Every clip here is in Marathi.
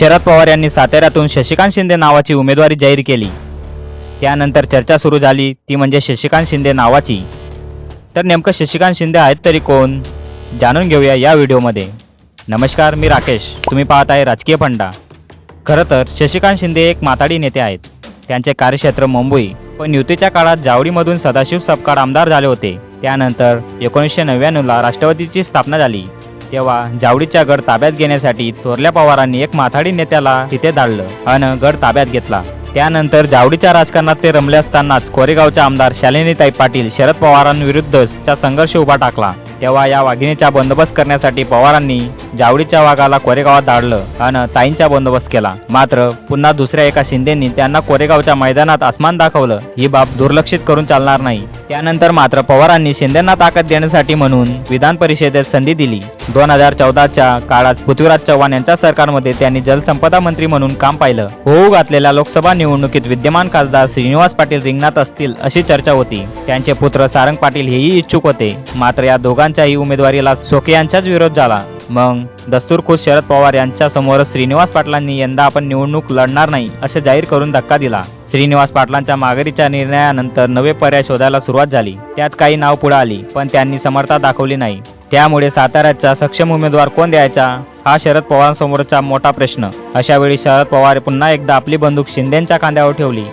शरद पवार यांनी साताऱ्यातून शशिकांत शिंदे नावाची उमेदवारी जाहीर केली. त्यानंतर चर्चा सुरू झाली ती म्हणजे शशिकांत शिंदे नावाची. तर नेमकं शशिकांत शिंदे आहेत तरी कोण? जाणून घेऊया या व्हिडिओमध्ये. नमस्कार मी राकेश. तुम्ही पाहत आहे राजकीय फंडा. खरं तर शशिकांत शिंदे एक माताडी नेते आहेत. त्यांचे कार्यक्षेत्र मुंबई. पण युतीच्या काळात जावडीमधून सदाशिव सपकाळ आमदार झाले होते. त्यानंतर एकोणीसशे नव्याण्णवला राष्ट्रवादीची स्थापना झाली. तेव्हा जावडीचा गड ताब्यात घेण्यासाठी थोरल्या पवारांनी एक माथाडी नेत्याला तिथे धाडलं अन गड ताब्यात घेतला. त्यानंतर जावडीच्या राजकारणात ते रमले असतानाच कोरेगावचे आमदार शालिनीताई पाटील शरद पवारांविरुद्धचा संघर्ष उभा टाकला. तेव्हा या वाघिणीचा बंदोबस्त करण्यासाठी पवारांनी जावडीच्या वाघाला कोरेगावात धाडलं आणि ताईंचा बंदोबस्त केला. मात्र पुन्हा दुसऱ्या एका शिंदेनी त्यांना कोरेगावच्या मैदानात आसमान दाखवलं. ही बाब दुर्लक्षित करून चालणार नाही. त्यानंतर मात्र पवारांनी शिंदेना ताकद देण्यासाठी म्हणून विधान परिषदेत संधी दिली. दोन हजार चौदाच्या काळात पृथ्वीराज चव्हाण यांच्या सरकारमध्ये त्यांनी जलसंपदा मंत्री म्हणून काम पाहिलं. होऊ घातलेल्या लोकसभा निवडणुकीत विद्यमान खासदार श्रीनिवास पाटील रिंगणात असतील अशी चर्चा होती. त्यांचे पुत्र सारंग पाटील हेही इच्छुक होते. मात्र या दोघांच्याही उमेदवारीला सोके यांचाच विरोध झाला. मग दस्तूरखुश शरद पवार यांच्या समोर श्रीनिवास पाटलांनी यंदा आपण निवडणूक लढणार नाही असे जाहीर करून धक्का दिला. श्रीनिवास पाटलांच्या माघारीच्या निर्णयानंतर नवे पर्याय शोधायला सुरुवात झाली. त्यात काही नाव पुढे आली पण त्यांनी समर्था दाखवली नाही. त्यामुळे साताऱ्याचा सक्षम उमेदवार कोण द्यायचा? हा शरद पवारांसमोरचा मोठा प्रश्न. अशा वेळी शरद पवार पुन्हा एकदा आपली बंदूक शिंदेच्या खांद्यावर ठेवली.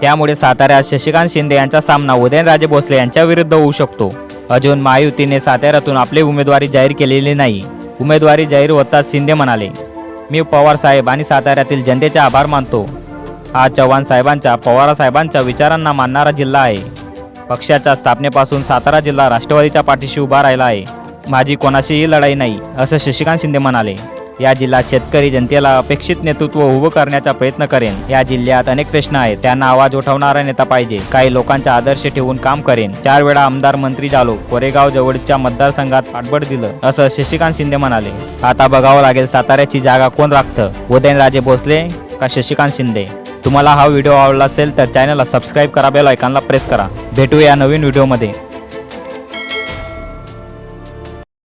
त्यामुळे साताऱ्यात शशिकांत शिंदे यांचा सामना उदयनराजे भोसले यांच्या विरुद्ध होऊ शकतो. अजून महायुतीने साताऱ्यातून आपली उमेदवारी जाहीर केलेली नाही. उमेदवारी जाहीर होताच शिंदे म्हणाले. मी पवार साहेब आणि साताऱ्यातील जनतेचे आभार मानतो. हा चव्हाण साहेबांच्या पवार साहेबांच्या विचारांना मानणारा जिल्हा आहे. पक्षाच्या स्थापनेपासून सातारा जिल्हा राष्ट्रवादीच्या पाठीशी उभा राहिला आहे. माझी कोणाशीही लढाई नाही असं शशिकांत शिंदे म्हणाले. या जिल्ह्यात शेतकरी जनतेला अपेक्षित नेतृत्व उभं करण्याचा प्रयत्न करेन. या जिल्ह्यात अनेक प्रश्न आहेत. त्यांना आवाज उठवणारा नेता पाहिजे. काही लोकांचा आदर्श ठेवून काम करेन. चार वेळा आमदार मंत्री झालो कोरेगाव जवळच्या मतदारसंघात पाठबळ दिलं असं शशिकांत शिंदे म्हणाले. आता बघावं लागेल साताऱ्याची जागा कोण राखतं? उदयनराजे भोसले का शशिकांत शिंदे? तुम्हाला हा व्हिडिओ आवडला असेल तर चॅनलला सबस्क्राईब करा बेल आयकॉनला प्रेस करा. भेटूया नवीन व्हिडिओमध्ये.